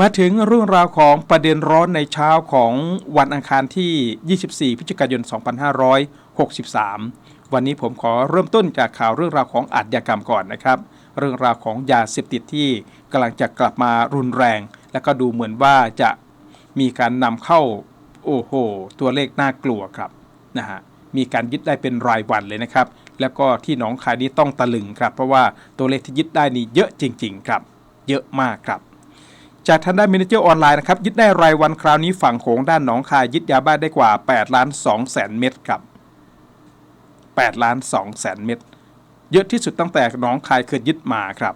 มาถึงเรื่องราวของประเด็นร้อนในเช้าของวันอังคารที่ 24 พฤศจิกายน 2563 วันนี้ผมขอเริ่มต้นจากข่าวเรื่องราวของอาชญากรรมก่อนนะครับ เรื่องราวของยาเสพติดที่กำลังจะกลับมารุนแรง และก็ดูเหมือนว่าจะมีการนำเข้า โอ้โห ตัวเลขน่ากลัวครับนะฮะ มีการยึดได้เป็นรายวันเลยนะครับ แล้วก็ที่หนองคายนี้ต้องตะลึงครับ เพราะว่าตัวเลขที่ยึดได้นี่เยอะจริง ๆ ครับ เยอะมากครับ จากทางด้านมินิเจอร์ออนไลน์นะครับยึดได้รายวันคราวนี้ฝั่งโขงด้านหนองคายยึดยาบ้าได้กว่า8ล้าน2แสนเม็ดครับ8ล้าน2แสนเม็ดเยอะที่สุดตั้งแต่หนองคายเคยยึดมาครับ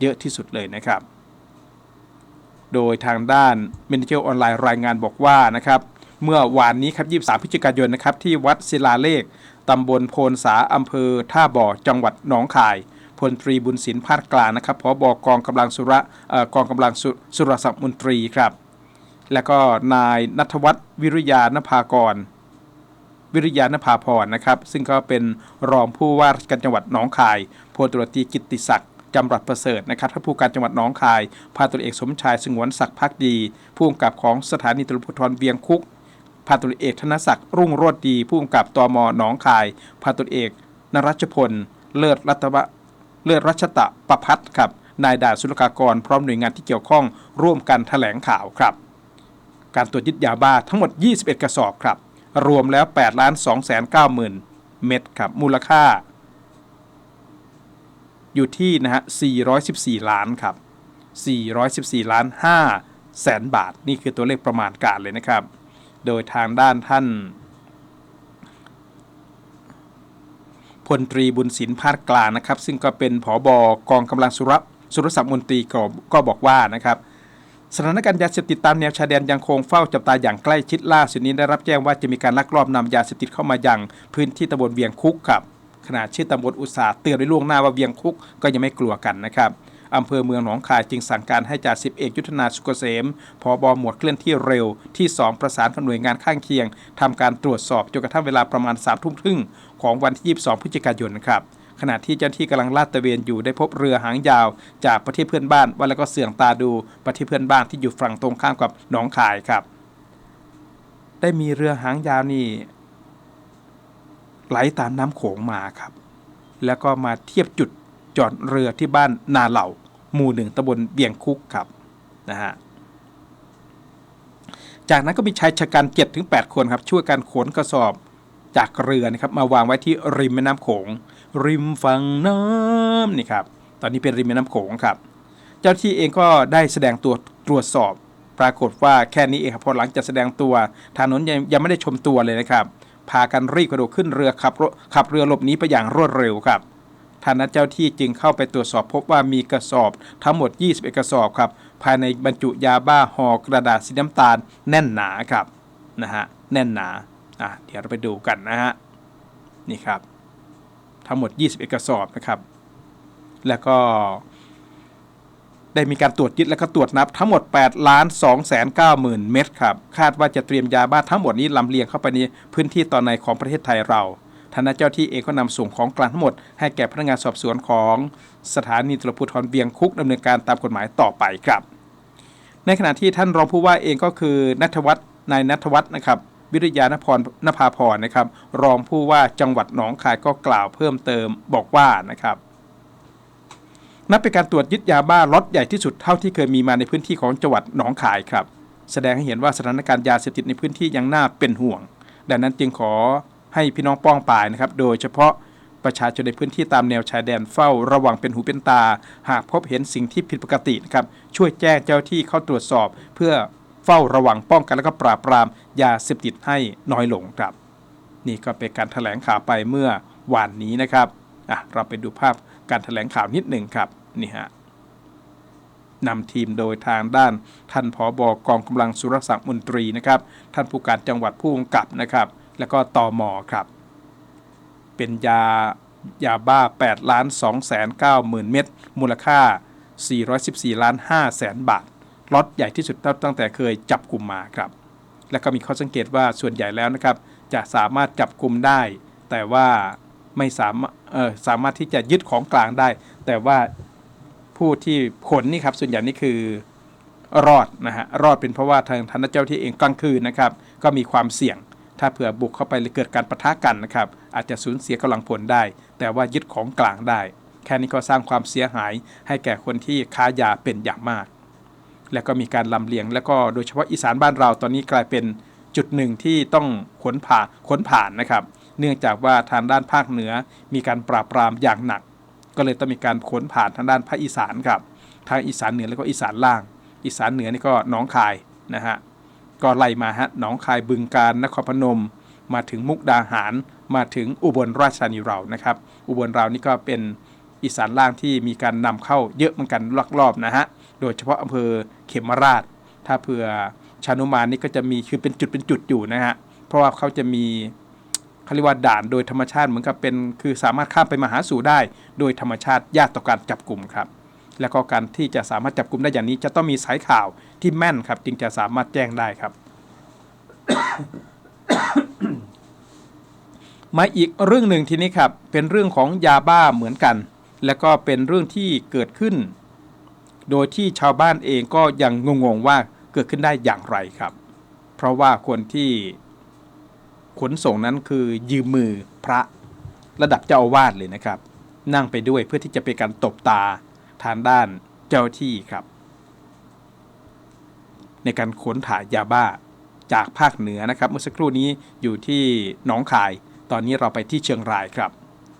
เยอะที่สุดเลยนะครับ โดยทางด้านมินิเจอร์ออนไลน์รายงานบอกว่านะครับเมื่อวานนี้ครับ23พฤศจิกายนนะครับที่วัดศิลาเลขตำบลโพนสาอำเภอท่าบ่อจังหวัดหนองคาย พลตรีบุญศิลป์พาดกลางนะครับพบกองกำลังสุระออกองกำลังสุสุรศักดิ์มนตรีครับ แล้วก็นายนัทวัฒน์วิริยานภากร วิริยานภาพรนะครับ ซึ่งก็เป็นรองผู้ว่าราชการจังหวัดหนองคายพลตรตีกิติศักดิ์จำรัดประเสริฐนะครับท่านผู้การจังหวัดหนองคายพาตำรเอกสมชายสงวนศักดิ์พักดีผู้กำกับของสถานีตำรวจภูธรเวียงคุกพาตำรเอกธนศักดิ์รุ่งโรจน์ดีผู้กำกับตมหนองคายพาตำรเอกนรัชพล เลิศรัตวะ เลิศรัชตะประพัฒน์ครับนายด่านศุลกากรพร้อมหน่วยงานที่เกี่ยวข้องร่วมกันแถลงข่าวครับ การตรวจยึดยาบ้าทั้งหมด 21 กระสอบครับ รวมแล้ว8ล้าน2แสน9หมื่นเม็ดครับมูลค่า อยู่ที่นะฮะ 414 ล้านครับ 414 ล้าน5แสนบาท นี่คือตัวเลขประมาณการเลยนะครับ โดยทางด้านท่าน พลตรีบุญศิลป์พาคกลางนะครับ ซึ่งก็เป็นผอบอกองกำลังสุรสุรศักดิ์มนตรีก็ก็บอกว่านะครับสถานการณ์ยาเสพติดตามแนวชายแดนยังคงเฝ้าจับตาอย่างใกล้ชิดล่าสุดนี้ได้รับแจ้งว่าจะมีการลักลอบนำยาเสพติดเข้ามายังพื้นที่ตำบลเวียงคุกครับขณะชื่อตำบลอุตสาห์เตือนไว้ล่วงหน้าว่าเวียงคุกก็ยังไม่กลัวกันนะครับ อำเภอเมืองหนองคายจึงสั่งการให้จ่าสิบเอกยุทธนาสุกเกษมพบหมวดเคลื่อนที่เร็วที่ 2 ประสานกับหน่วยงานข้างเคียงทำการตรวจสอบจนกระทั่งเวลาประมาณ3ามทุ่มครึ่งของวันที่ 22 พฤศจิกายนครับขณะที่เจ้าหน้าที่กำลังลาดตระเวนอยู่ได้พบเรือหางยาว จากประเทศเพื่อนบ้านว่าแล้วก็เสื่องตาดูประเทศเพื่อนบ้านที่อยู่ฝั่งตรงข้ามกับหนองคายครับ ได้มีเรือหางยาวนี่ไหลตามน้ำโขงมาครับ แล้วก็มาเทียบจุดจอดเรือที่บ้านนาเหล่า หมู่หนึ่งตำบลเบียงคุกครับนะฮะจากนั้นก็มีชายชะกัน7ถึง8คนครับช่วยกันขนกระสอบจากเรือนะครับมาวางไว้ที่ริมแม่น้ำโขง ริมฝั่งน้ำนี่ครับตอนนี้เป็นริมแม่น้ำโขงครับ เจ้าที่เองก็ได้แสดงตัวตรวจสอบปรากฏว่าแค่นี้เองครับพอหลังจากแสดงตัวทางนั้นยังยังไม่ได้ชมตัวเลยนะครับ พากันรีบกระโดดขึ้นเรือขับรถขับเรือหลบหนีไปอย่างรวดเร็วครับ ทางนั้นเจ้าที่จึงเข้าไปตรวจสอบพบว่ามีกระสอบทั้งหมด 21 กระสอบครับ ภายในบรรจุยาบ้าห่อกระดาษสีน้ำตาลแน่นหนาครับนะฮะแน่นหนาอะเดี๋ยวเราไปดูกันนะฮะนี่ครับ ทั้งหมด 21 กระสอบนะครับ แล้วก็ได้มีการตรวจยึดและก็ตรวจนับทั้งหมด8ล้าน2แสน9หมื่นเม็ดครับ คาดว่าจะเตรียมยาบ้าทั้งหมดนี้ลำเลียงเข้าไปในพื้นที่ตอนในของประเทศไทยเรา ทางด้านเจ้าที่เองก็นำส่งของกลางทั้งหมด ให้แก่พนักงานสอบสวนของสถานีตำรวจภูธรเวียงคุกดำเนินการตามกฎหมายต่อไปครับ ในขณะที่ท่านรองผู้ว่าเองก็คือนัทวัฒน์นายนัทวัฒน์นะครับวิริยานพรนภาพรนะครับ รองผู้ว่าจังหวัดหนองคายก็กล่าวเพิ่มเติมบอกว่านะครับนับเป็นการตรวจยึดยาบ้าล็อตใหญ่ที่สุดเท่าที่เคยมีมาในพื้นที่ของจังหวัดหนองคายครับ แสดงให้เห็นว่าสถานการณ์ยาเสพติดในพื้นที่ยังน่าเป็นห่วง ดังนั้นจึงขอ ให้พี่น้องป้องปายนะครับ โดยเฉพาะประชาชนในพื้นที่ตามแนวชายแดนเฝ้าระวังเป็นหูเป็นตา หากพบเห็นสิ่งที่ผิดปกตินะครับช่วยแจ้งเจ้าที่เข้าตรวจสอบ เพื่อเฝ้าระวังป้องกันและก็ปราบปรามยาเสพติดให้น้อยลงครับ นี่ก็เป็นการถแถลงข่าวไปเมื่อวานนี้นะครับอะเราไปดูภาพการถแถลงข่าวนิดหนึ่งครับนี่ฮะนำทีมโดยทางด้านท่านผอบอกองกำลังสุรศักดิ์มนตรีนะครับ ท่านผู้การจังหวัดผู้กำกับนะครับ แล้วก็ตอมอครับ เป็นยายาบ้า8ล้าน2แสน9หมื่นเม็ดมูลค่า 414 ล้าน5แสนบาทล็อตใหญ่ที่สุดตั้งแต่เคยจับกลุ่มมาครับ แล้วก็มีข้อสังเกตว่าส่วนใหญ่แล้วนะครับ จะสามารถจับกลุ่มได้ แต่ว่าไม่สามารถเออสามารถที่จะยึดของกลางได้ แต่ว่าผู้ที่ขนนี่ครับส่วนใหญ่นี่คือรอดนะฮะรอดเป็นเพราะว่าทางทานเจ้าที่เองกลางคืนนะครับ ก็มีความเสี่ยง ถ้าเผื่อบุกเข้าไปเกิดการปะทะกันนะครับ อาจจะสูญเสียกำลังพลได้ แต่ว่ายึดของกลางได้ แค่นี้ก็สร้างความเสียหายให้แก่คนที่ค้ายาเป็นอย่างมาก แล้วก็มีการลำเลียง แล้วก็โดยเฉพาะอีสานบ้านเราตอนนี้กลายเป็นจุดหนึ่งที่ต้องขนผ่าขนผ่านนะครับ เนื่องจากว่าทางด้านภาคเหนือมีการปราบปรามอย่างหนัก ก็เลยต้องมีการขนผ่านทางด้านภาคอีสานครับทางอีสานเหนือแล้วก็อีสานล่าง อีสานเหนือนี่ก็หนองคายนะฮะ ก็ไล่มาฮะหนองคายบึงการนครพนม มาถึงมุกดาหาร มาถึงอุบลราชธานีเรานะครับ อุบลเรานี่ก็เป็นอีสานล่างที่มีการนำเข้าเยอะเหมือนกันลักลอบนะฮะโดยเฉพาะอำเภอเขมราช ถ้าเผื่อชานุมานนี่ก็จะมีคือเป็นจุดเป็นจุดอยู่นะฮะเพราะว่าเขาจะมีเขาเรียกว่าด่านโดยธรรมชาติเหมือนกับเป็นคือสามารถข้ามไปมาหาสู่ได้ โดยธรรมชาติยากต่อการจับกลุ่มครับ แล้วก็การที่จะสามารถจับกลุ่มได้อย่างนี้ จะต้องมีสายข่าวที่แม่นครับ จึงจะสามารถแจ้งได้ครับ มาอีกเรื่องหนึ่งทีนี้ครับ เป็นเรื่องของยาบ้าเหมือนกัน แล้วก็เป็นเรื่องที่เกิดขึ้น โดยที่ชาวบ้านเองก็ยังงงๆว่าเกิดขึ้นได้อย่างไรครับ เพราะว่าคนที่ขนส่งนั้นคือยืมมือพระระดับเจ้าอาวาสเลยนะครับ นั่งไปด้วยเพื่อที่จะเป็นการตบตา ทางด้านเจ้าที่ครับ ในการขนถ่ายยาบ้าจากภาคเหนือนะครับ เมื่อสักครู่นี้อยู่ที่หนองคาย ตอนนี้เราไปที่เชียงรายครับ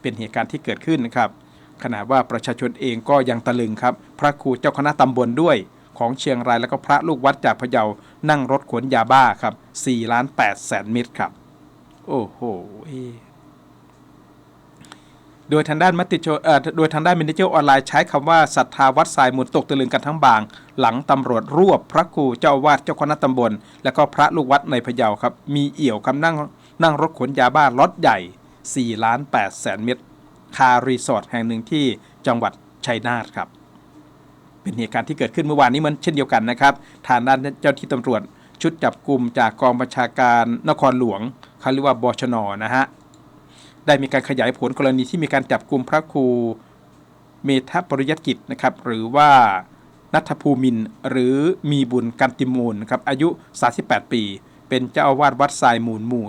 เป็นเหตุการณ์ที่เกิดขึ้นนะครับขนาดว่าประชาชนเองก็ยังตะลึงครับ พระครูเจ้าคณะตำบลด้วยของเชียงรายแล้วก็พระลูกวัดจากพะเยานั่งรถขนยาบ้าครับ4ล้าน8แสนเม็ดครับ โอ้โห โดยทางด้านมติชนโดยทางด้านมินิเจอออนไลน์ใช้คำว่าศรัทธาวัดทรายมูลตกตะลึงกันทั้งบาง หลังตำรวจรวบพระครูเจ้าอาวาดเจ้าคณะตำบล และก็พระลูกวัดในพะเยาครับมีเอี่ยวคำนั่งนั่งรถขนยาบ้าล็อตใหญ่4ล้าน8แสนเม็ดคารีสอร์ทแห่งหนึ่งที่จังหวัดชัยนาทครับ เป็นเหตุการณ์ที่เกิดขึ้นเมื่อวานนี้เหมือนเช่นเดียวกันนะครับทางด้านเจ้าที่ตำรวจชุดจับกลุ่มจากกองบัญชาการนครหลวงเขาเรียกว่าบชนนะฮะ ได้มีการขยายผลกรณีที่มีการจับกลุ่มพระครูเมธปริยัติกิจนะครับหรือว่านัทภูมินหรือมีบุญกันติมูลนะครับอายุ 38 ปี เป็นเจ้าอาวาสวัดทรายมูลหมู่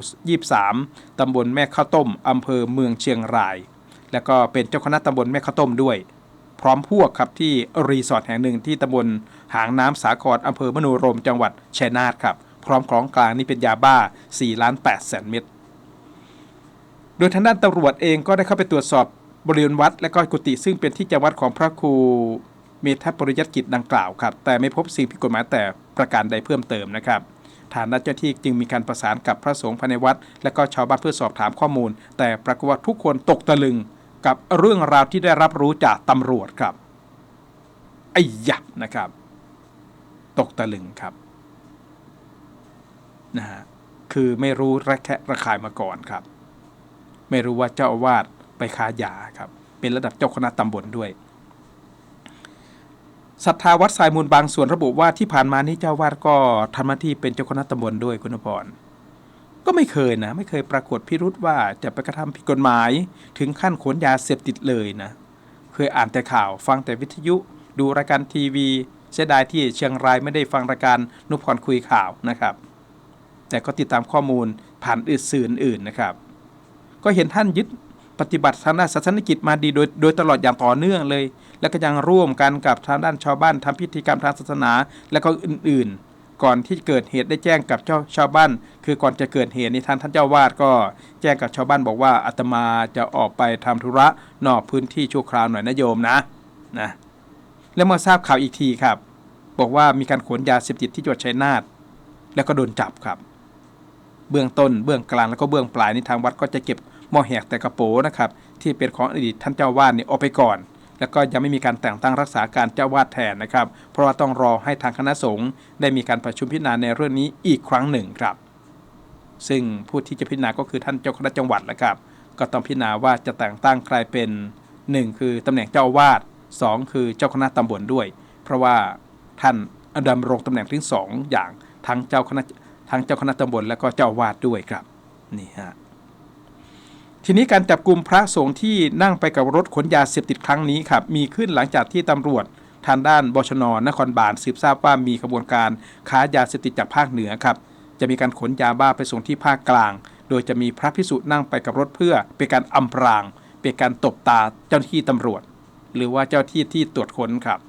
23 ตำบลแม่ข้าวต้ม อำเภอเมืองเชียงราย แล้วก็เป็นเจ้าคณะตำบลแม่ข้าวต้มด้วย พร้อมพวกครับที่รีสอร์ทแห่งหนึ่งที่ตำบลหางน้ำสาครอำเภอมโนรมจังหวัดชัยนาทครับ พร้อมของกลางนี่เป็นยาบ้า 4 ล้าน8แสนเม็ด โดยทางด้านตำรวจเองก็ได้เข้าไปตรวจสอบบริเวณวัดและก็กุฏิซึ่งเป็นที่จำวัดของพระครูเมธปริยัติกิจดังกล่าวครับแต่ไม่พบสิ่งผิดกฎหมายแต่ประการใดเพิ่มเติมนะครับฐานเจ้าที่จึงมีการประสานกับพระสงฆ์ภายในวัด และก็ชาวบ้านเพื่อสอบถามข้อมูล แต่ปรากฏว่าทุกคนตกตะลึงกับเรื่องราวที่ได้รับรู้จากตำรวจครับไอ้ยับนะครับ ตกตะลึงครับนะฮะคือไม่รู้ระแคะระคายมาก่อนครับ ไม่รู้ว่าเจ้าอาวาสไปค้ายาครับ เป็นระดับเจ้าคณะตำบลด้วยศรัทธาวัดสายมูลบางส่วนระบุว่าที่ผ่านมานี้เจ้าอาวาสก็ทำหน้าที่เป็นเจ้าคณะตำบลด้วยคุณพรก็ไม่เคยนะ ไม่เคยปรากฏพิรุษว่าจะไปกระทำผิดกฎหมาย ถึงขั้นขนยาเสพติดเลยนะ เคยอ่านแต่ข่าวฟังแต่วิทยุ ดูรายการทีวี เสียดายที่เชียงรายไม่ได้ฟังรายการนุพรคุยข่าวนะครับ แต่ก็ติดตามข้อมูลผ่านอื่นสื่ออื่นๆนะครับ ก็เห็นท่านยึดปฏิบัติทางด้านศาสนกิจมาดีโดยโดยตลอดอย่างต่อเนื่องเลย และก็ยังร่วมกันกับทางด้านชาวบ้านทำพิธีกรรมทางศาสนา และก็อื่นๆ ก่อนที่เกิดเหตุได้แจ้งกับเจ้าชาวบ้าน คือก่อนจะเกิดเหตุในทางท่านเจ้าวาดก็แจ้งกับชาวบ้านบอกว่าอาตมาจะออกไปทำธุระนอกพื้นที่ชั่วคราวหน่อยนะโยมนะนะแล้วเมื่อทราบข่าวอีกทีครับ บอกว่ามีการขนยาเสพติดที่จังหวัดชัยนาทแล้วก็โดนจับครับ เบื้องต้นเบื้องกลางแล้วก็เบื้องปลายในทางวัดก็จะเก็บ มอแหกแต่กระโปนะครับที่เป็นของอดีตท่านเจ้าวาดเนี่ยออกไปก่อน แล้วก็ยังไม่มีการแต่งตั้งรักษาการเจ้าวาดแทนนะครับ เพราะว่าต้องรอให้ทางคณะสงฆ์ได้มีการประชุมพิจารณาในเรื่องนี้อีกครั้งหนึ่งครับ ซึ่งผู้ที่จะพิจารณาก็คือท่านเจ้าคณะจังหวัดแหละครับ ก็ต้องพิจารณาว่าจะแต่งตั้งใครเป็น 1 คือตำแหน่งเจ้าอาวาด 2 คือเจ้าคณะตำบลด้วย เพราะว่าท่านดำรงตำแหน่งถึงสองอย่างทั้งเจ้าคณะทั้งเจ้าคณะตำบลและก็เจ้าวาดด้วยครับนี่ฮะ ทีนี้การจับกลุ่มพระสงฆ์ที่นั่งไปกับรถขนยาเสพติดครั้งนี้ครับมีขึ้นหลังจากที่ตำรวจทางด้านบชนนครบาลสืบทราบว่ามีขบวนการค้ายาเสพติดจากภาคเหนือครับจะมีการขนยาบ้าไปส่งที่ภาคกลาง โดยจะมีพระพิสุนั่งไปกับรถเพื่อเป็นการอำพราง เป็นการตบตาเจ้าหน้าที่ตำรวจ หรือว่าเจ้าที่ที่ตรวจค้นครับ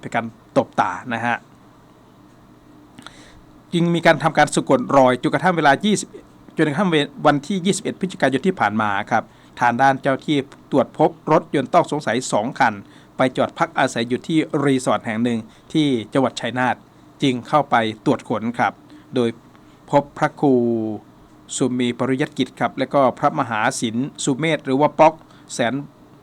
เป็นการตบตานะฮะจึงมีการทำการสะกดรอยจนกระทั่งเวลา20 จนกระทั่งวันที่ 21 พฤศจิกายนที่ผ่านมาครับทางด้านเจ้าที่ตรวจพบรถยนต์ต้องสงสัย 2 คัน ไปจอดพักอาศัยอยู่ที่รีสอร์ทแห่งหนึ่งที่จังหวัดชัยนาทจึงเข้าไปตรวจค้นครับ โดยพบพระครูสุมีปริยัติกิจครับ และก็พระมหาศิลสุเมธหรือว่าป๊อก แสน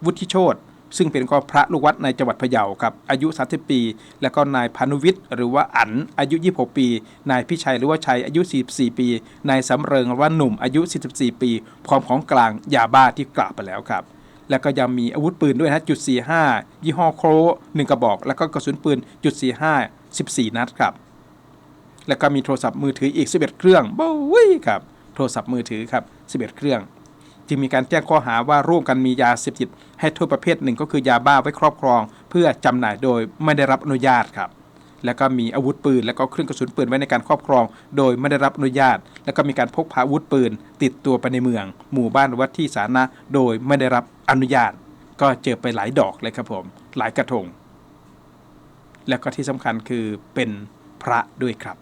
วุฒิโชต ซึ่งเป็นก็พระลูกวัดในจังหวัดพะเยาครับอายุ30ปี แล้วก็นายพานุวิทย์หรือว่าอั๋นอายุ 26 ปี นายพิชัยหรือว่าชัยอายุ 44 ปี นายสำเริงว่าหนุ่มอายุ 44 ปีพร้อมของกลางยาบ้าที่กล่าวไปแล้วครับแล้วก็ยังมีอาวุธปืนด้วยนะจุด45 ยี่ห้อโครหนึ่งกระบอก แล้วก็กระสุนปืนจุด45 14 นัดครับ แล้วก็มีโทรศัพท์มือถืออีก 11 เครื่องบ้ยครับ โทรศัพท์มือถือครับ 11 เครื่อง จึงมีการแจ้งข้อหาว่าร่วมกันมียาเสพติดให้โทษประเภทหนึ่งก็คือยาบ้าไว้ครอบครอง เพื่อจำหน่ายโดยไม่ได้รับอนุญาตครับแล้วก็มีอาวุธปืน แล้วก็เครื่องกระสุนปืนไว้ในการครอบครอง โดยไม่ได้รับอนุญาต แล้วก็มีการพกพาอาวุธปืน ติดตัวไปในเมือง หมู่บ้านว่าที่สาธารณะโดยไม่ได้รับอนุญาต ก็เจอไปหลายดอกเลยครับผมหลายกระทง แล้วก็ที่สำคัญคือเป็นพระด้วยครับ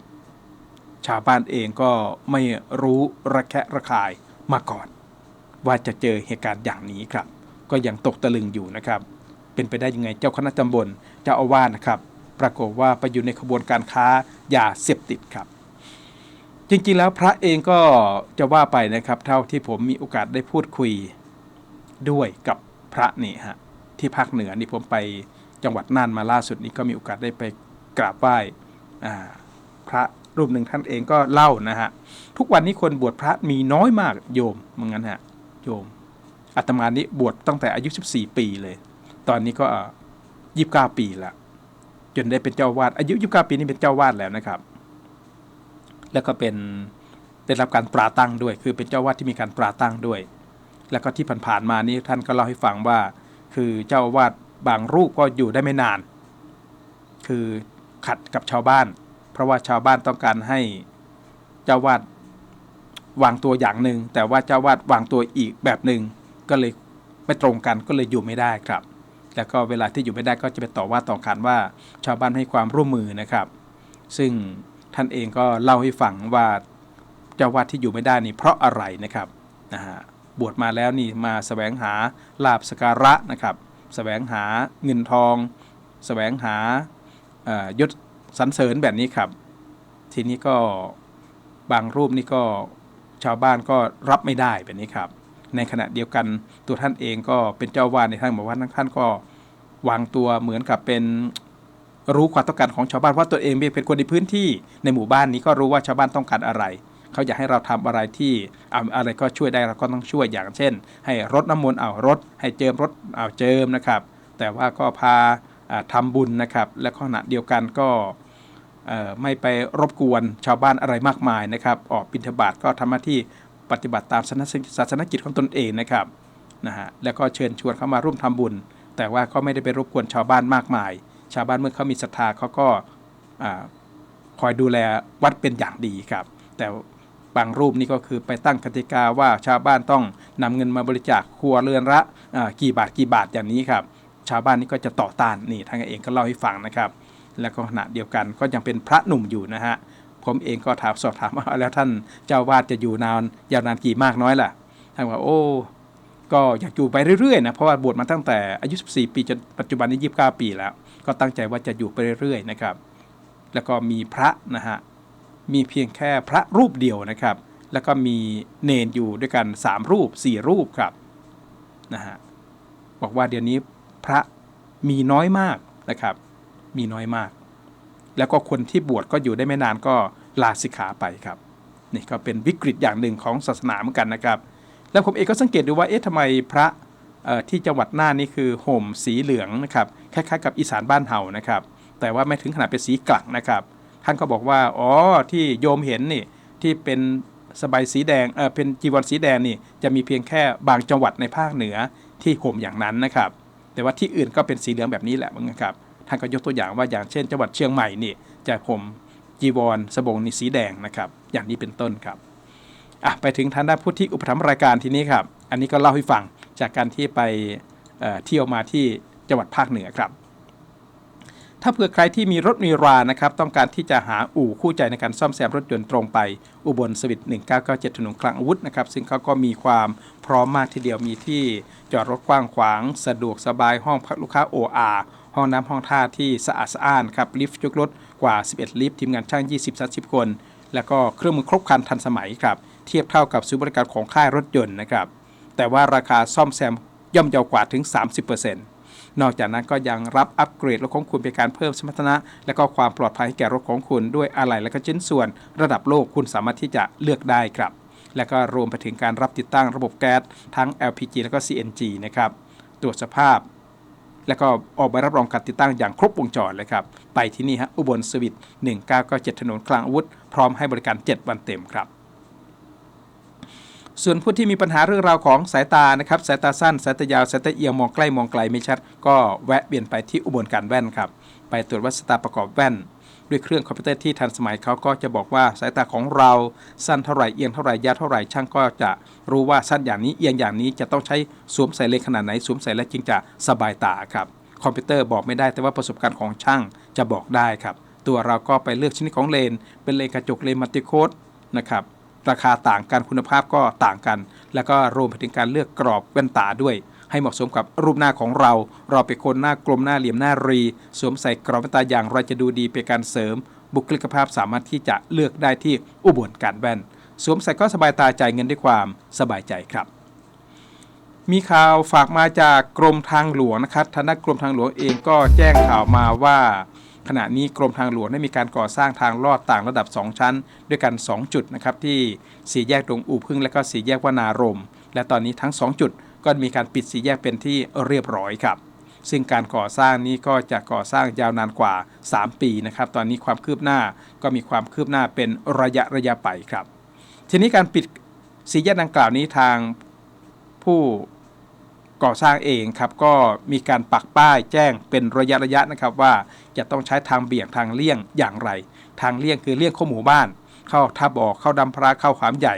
ชาวบ้านเองก็ไม่รู้ระแคะระคายมาก่อน ว่าจะเจอเหตุการณ์อย่างนี้ครับ ก็ยังตกตะลึงอยู่นะครับ เป็นไปได้ยังไงเจ้าคณะตำบลเจ้าอาวาสนะครับ ปรากฏว่าไปอยู่ในขบวนการค้ายาเสพติดครับ จริงๆแล้วพระเองก็จะว่าไปนะครับ เท่าที่ผมมีโอกาสได้พูดคุยด้วยกับพระนี่ฮะที่ภาคเหนือนี่ผมไปจังหวัดน่านมาล่าสุดนี้ก็มีโอกาสได้ไปกราบไหว้พระรูปหนึ่งท่านเองก็เล่านะฮะทุกวันนี้คนบวชพระมีน้อยมากโยมเหมือนกันฮะ โยมอาตมานี่บวชตั้งแต่อายุ 14 ปีเลย ตอนนี้ก็ยี่สิบเก้าปีละจนได้เป็นเจ้าวาดอายุยี่สิบเก้าปีนี่เป็นเจ้าวาดแล้วนะครับ แล้วก็เป็นได้รับการปราตั้งด้วย คือเป็นเจ้าวาดที่มีการปราตั้งด้วย แล้วก็ที่ผ่านๆมานี้ท่านก็เล่าให้ฟังว่า คือเจ้าวาดบางรูปก็อยู่ได้ไม่นาน คือขัดกับชาวบ้าน เพราะว่าชาวบ้านต้องการให้เจ้าวาด วางตัวอย่างหนึ่งแต่ว่าเจ้าวาดวางตัวอีกแบบหนึ่งก็เลยไม่ตรงกันก็เลยอยู่ไม่ได้ครับ แล้วก็เวลาที่อยู่ไม่ได้ก็จะไปต่อว่าต่อขานว่าชาวบ้านให้ความร่วมมือนะครับ ซึ่งท่านเองก็เล่าให้ฟังว่าเจ้าวาดที่อยู่ไม่ได้นี่เพราะอะไรนะครับนะฮะบวชมาแล้วนี่มาแสวงหาลาบสการะนะครับแสวงหาเงินทองแสวงหายศสรรเสริญแบบนี้ครับ ทีนี้ก็บางรูปนี่ก็ ชาวบ้านก็รับไม่ได้แบบนี้ครับ ในขณะเดียวกันตัวท่านเองก็เป็นเจ้าวาดในท่านบอกว่าท่านก็วางตัวเหมือนกับเป็นรู้ความต้องการของชาวบ้านว่าตัวเองเป็นคนในพื้นที่ในหมู่บ้านนี้ก็รู้ว่าชาวบ้านต้องการอะไรเขาอยากให้เราทำอะไรที่อะไรก็ช่วยได้เราก็ต้องช่วยอย่างเช่น ให้รดน้ำมนต์เอารถให้เจิมรถเอาเจิมนะครับ แต่ว่าก็พาอ่าทำบุญนะครับ และขณะเดียวกันก็ ไม่ไปรบกวนชาวบ้านอะไรมากมายนะครับ ออกบิณฑบาตก็ทำหน้าที่ปฏิบัติตามศาสนาสนกิจของตนเองนะครับนะฮะแล้วก็เชิญชวนเข้ามาร่วมทำบุญ แต่ว่าก็ไม่ได้ไปรบกวนชาวบ้านมากมาย ชาวบ้านเมื่อเขามีศรัทธาเขาก็คอยดูแลวัดเป็นอย่างดีครับ แต่บางรูปนี่ก็คือไปตั้งกติกาว่าชาวบ้านต้องนำเงินมาบริจาคครัวเรือนละกี่บาทกี่บาทอย่างนี้ครับ ชาวบ้านนี่ก็จะต่อต้านนี่ท่านเองก็เล่าให้ฟังนะครับ แล้วก็ขณะเดียวกันก็ยังเป็นพระหนุ่มอยู่นะฮะผมเองก็ถามสอบถามว่าแล้วท่านเจ้าวาดจะอยู่นานยาวนานกี่มากน้อยล่ะท่านว่าโอ้ก็อยากอยู่ไปเรื่อยๆนะเพราะว่าบวชมาตั้งแต่อายุ 14 ปีจนปัจจุบันนี้ 29 ปีแล้ว ก็ตั้งใจว่าจะอยู่ไปเรื่อยๆนะครับ แล้วก็มีพระนะฮะมีเพียงแค่พระรูปเดียวนะครับ แล้วก็มีเนนอยู่ด้วยกัน 3 รูป 4 รูปครับนะฮะบอกว่าเดี๋ยวนี้พระมีน้อยมากนะครับ มีน้อยมาก แล้วก็คนที่บวชก็อยู่ได้ไม่นานก็ลาสิกขาไปครับ นี่ก็เป็นวิกฤตอย่างหนึ่งของศาสนาเหมือนกันนะครับ แล้วผมเองก็สังเกตดูว่าเอ๊ะทำไมพระที่จังหวัดน่านนี่คือห่มสีเหลืองนะครับคล้ายๆกับอีสานบ้านเฮานะครับ แต่ว่าไม่ถึงขนาดเป็นสีกลักนะครับ ท่านก็บอกว่าอ๋อที่โยมเห็นนี่ที่เป็นสบายสีแดงเออเป็นจีวรสีแดงนี่จะมีเพียงแค่บางจังหวัดในภาคเหนือที่ห่มอย่างนั้นนะครับ แต่ว่าที่อื่นก็เป็นสีเหลืองแบบนี้แหละเหมือนกันครับานก็ยกตัวอย่างว่าอย่างเช่น จังหวัดเชียงใหม่นี่จะผมจีวรสบงนี่สีแดงนะครับ อย่างนี้เป็นต้นครับอะไปถึงทางด้านผู้ที่อุปถัมภ์รายการทีนี้ครับ อันนี้ก็เล่าให้ฟังจากการที่ไปเเที่ยวมาที่จังหวัดภาคเหนือครับ ถ้าเผื่อใครที่มีรถมีรานะครับ ต้องการที่จะหาอู่คู่ใจในการซ่อมแซมรถยนต์ตรงไป อุบลสวิต1997ถนนคลังอาวุธนะครับ ซึ่งเขาก็มีความพร้อมมากทีเดียวมีที่ จอดรถกว้างขวาง สะดวกสบายห้องพักลูกค้า OR ห้องน้ำห้องท่าที่สะอาดสะอ้านครับลิฟต์ยกรถกว่า 11 ลิฟต์ทีมงานช่าง 20-30 คน แล้วก็เครื่องมือครบครันทันสมัยครับเทียบเท่ากับศูนย์บริการของค่ายรถยนต์นะครับแต่ว่าราคาซ่อมแซมย่อมเยาวกว่าถึง 30%นอกจากนั้นก็ยังรับอัปเกรดรถของคุณเป็นการเพิ่มสมรรถนะ และก็ความปลอดภัยให้แก่รถของคุณด้วยอะไหล่และก็ชิ้นส่วน ระดับโลกคุณสามารถที่จะเลือกได้ครับ และก็รวมไปถึงการรับติดตั้งระบบแก๊สทั้ง LPG และก็ CNG นะครับตรวจสภาพ แล้วก็ออกใบรับรองการติดตั้งอย่างครบวงจรเลยครับไปที่นี่ฮะอุบลสวิต1997 ถนนกลางอาวุธ พร้อมให้บริการ 7 วันเต็มครับส่วนผู้ที่มีปัญหาเรื่องราวของสายตานะครับสายตาสั้น สายตายาวสายตาเอียงมองใกล้มองไกลไม่ชัด ก็แวะเวียนไปที่อุบลการแว่นครับ ไปตรวจวัดสตาประกอบแว่น ด้วยเครื่องคอมพิวเตอร์ที่ทันสมัยเขาก็จะบอกว่าสายตาของเราสั้นเท่าไหร่เอียงเท่าไหร่ยาวเท่าไหร่ช่างก็จะรู้ว่าสั้นอย่างนี้เอียงอย่างนี้จะต้องใช้สวมใส่เลนขนาดไหนสวมใส่แล้วจึงจะสบายตาครับคอมพิวเตอร์บอกไม่ได้แต่ว่าประสบการณ์ของช่างจะบอกได้ครับตัวเราก็ไปเลือกชนิดของเลน เป็นเลนกระจกเลนมัลติโคดนะครับราคาต่างกันคุณภาพก็ต่างกัน แล้วก็รวมไปถึงการเลือกกรอบแว่นตาด้วย ให้เหมาะสมกับรูปหน้าของเรา เราเป็นคนหน้ากลมหน้าเหลี่ยมหน้ารี สวมใส่กรอบแว่นตาอย่างไรจะดูดีเป็นการเสริม บุคลิกภาพสามารถที่จะเลือกได้ที่อุบลการแว่น สวมใส่ก็สบายตาจ่ายเงินด้วยความสบายใจครับ มีข่าวฝากมาจากกรมทางหลวงนะครับทางด้านกรมทางหลวงเองก็แจ้งข่าวมาว่าขณะนี้กรมทางหลวงได้มีการก่อสร้างทางลอดต่างระดับ 2 ชั้น ด้วยกัน 2 จุดนะครับที่สี่แยกตรงอู่พึ่งและก็สี่แยกวนารม และตอนนี้ทั้ง 2 จุด ก็มีการปิดสี่แยกเป็นที่เรียบร้อยครับ ซึ่งการก่อสร้างนี้ก็จะก่อสร้างยาวนานกว่า 3 ปีนะครับ ตอนนี้ความคืบหน้าก็มีความคืบหน้าเป็นระยะระยะไปครับ ทีนี้การปิดสี่แยกดังกล่าวนี้ทางผู้ก่อสร้างเองครับก็มีการปักป้ายแจ้งเป็นระยะระยะนะครับว่าจะต้องใช้ทางเบี่ยงทางเลี่ยงอย่างไร ทางเลี่ยงคือเลี่ยงเข้าหมู่บ้าน เข้าท่าบ่อเข้าดำพระเข้าขามใหญ่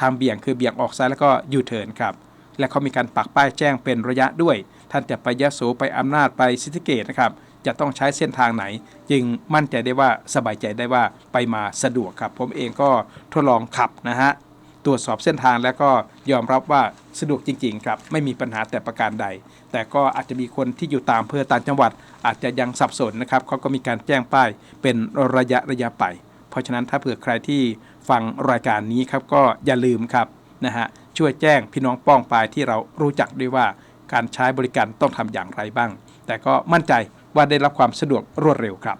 ทางเบี่ยงคือเบี่ยงออกซ้ายแล้วก็ยูเทิร์นครับ และเขามีการปักป้ายแจ้งเป็นระยะด้วย ท่านจะไปยะโสไปอำนาจไปสิทธิเกตนะครับจะต้องใช้เส้นทางไหน จึงมั่นใจได้ว่าสบายใจได้ว่าไปมาสะดวกครับ ผมเองก็ทดลองขับนะฮะตรวจสอบเส้นทางแล้วก็ยอมรับว่าสะดวกจริง ๆ ครับ ไม่มีปัญหาแต่ประการใด แต่ก็อาจจะมีคนที่อยู่ตามอำเภอต่างจังหวัด อาจจะยังสับสนนะครับเขาก็มีการแจ้งป้ายเป็นระยะระยะไป เพราะฉะนั้นถ้าเผื่อใครที่ฟังรายการนี้ครับก็อย่าลืมครับนะฮะ ช่วยแจ้งพี่น้องป้องปลายที่เรารู้จักด้วยว่าการใช้บริการต้องทำอย่างไรบ้าง แต่ก็มั่นใจว่าได้รับความสะดวกรวดเร็วครับ